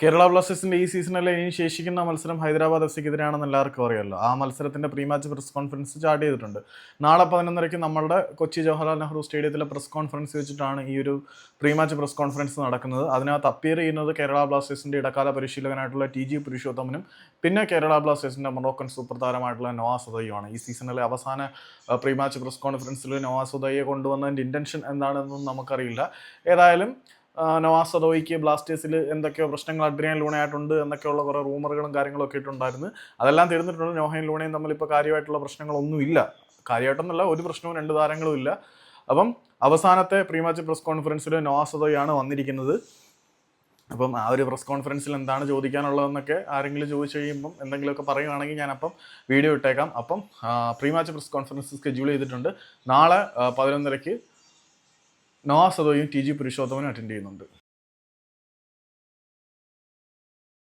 കേരള ബ്ലാസ്റ്റേഴ്സിന്റെ ഈ സീസണിലെ ഇനി ശേഷിക്കുന്ന മത്സരം ഹൈദരാബാദ് എഫ് സിക്കെതിരാണെന്ന് എല്ലാവർക്കും അറിയാമല്ലോ ആ മത്സരത്തിന്റെ pre match press conference start ചെയ്തിട്ടുണ്ട്. നാളെ പതിനൊന്നരയ്ക്ക് നമ്മുടെ കൊച്ചി ജവഹർലാൽ നെഹ്റു സ്റ്റേഡിയത്തിലെ പ്രസ് കോൺഫറൻസ് വെച്ചിട്ടാണ് ഈ ഒരു പ്രീ മാച്ച് പ്രസ് കോൺഫറൻസ് നടക്കുന്നത്. അതിനകത്ത് അപ്പിയർ ചെയ്യുന്നത് കേരള ബ്ലാസ്റ്റേഴ്സിന്റെ ഇടക്കാല പരിശീലകനായിട്ടുള്ള ടി ജി പുരുഷോത്തമനും പിന്നെ കേരള ബ്ലാസ്റ്റേഴ്സിന്റെ മൊറോക്കൻ സൂപ്പർ താരമായിട്ടുള്ള നവാസ് ഉദയുമാണ് ഈ സീസണിലെ അവസാന പ്രീ മാച്ച് പ്രസ് കോൺഫറൻസിൽ നവാസ് ഉദയെ കൊണ്ടുവന്നതിന്റെ ഇന്റൻഷൻ എന്താണെന്നൊന്നും നമുക്കറിയില്ല. ഏതായാലും നവാസ് സദോയിക്ക് ബ്ലാസ്റ്റേഴ്സിൽ എന്തൊക്കെയോ പ്രശ്നങ്ങൾ അഡ്രിയൻ ലൂണയായിട്ടുണ്ട് എന്നൊക്കെയുള്ള കുറേ റൂമറുകളും കാര്യങ്ങളും ഒക്കെ ഇട്ടുണ്ടായിരുന്നു. അതെല്ലാം തീർന്നിട്ടുണ്ട്. നോഹയും ലൂണയും തമ്മിൽ ഇപ്പോൾ കാര്യമായിട്ടുള്ള പ്രശ്നങ്ങളൊന്നുമില്ല കാര്യമായിട്ടൊന്നുമല്ല ഒരു പ്രശ്നവും രണ്ട് താരങ്ങളും ഇല്ല. അപ്പം അവസാനത്തെ പ്രീമാച്ച് പ്രസ് കോൺഫറൻസിൽ നവാസ് സദോയാണ് വന്നിരിക്കുന്നത്. അപ്പം ആ ഒരു പ്രസ് കോൺഫറൻസിൽ എന്താണ് ചോദിക്കാനുള്ളതെന്നൊക്കെ ആരെങ്കിലും ചോദിച്ചു കഴിയുമ്പം എന്തെങ്കിലുമൊക്കെ പറയുകയാണെങ്കിൽ ഞാനപ്പം വീഡിയോ ഇട്ടേക്കാം. അപ്പം പ്രീമാച്ച് പ്രസ് കോൺഫറൻസ് സ്കെഡ്യൂൾ ചെയ്തിട്ടുണ്ട്. നാളെ പതിനൊന്നരയ്ക്ക് നവാസ് സദോയും ടി ജി പുരുഷോത്തമനും അറ്റൻഡ് ചെയ്യുന്നുണ്ട്.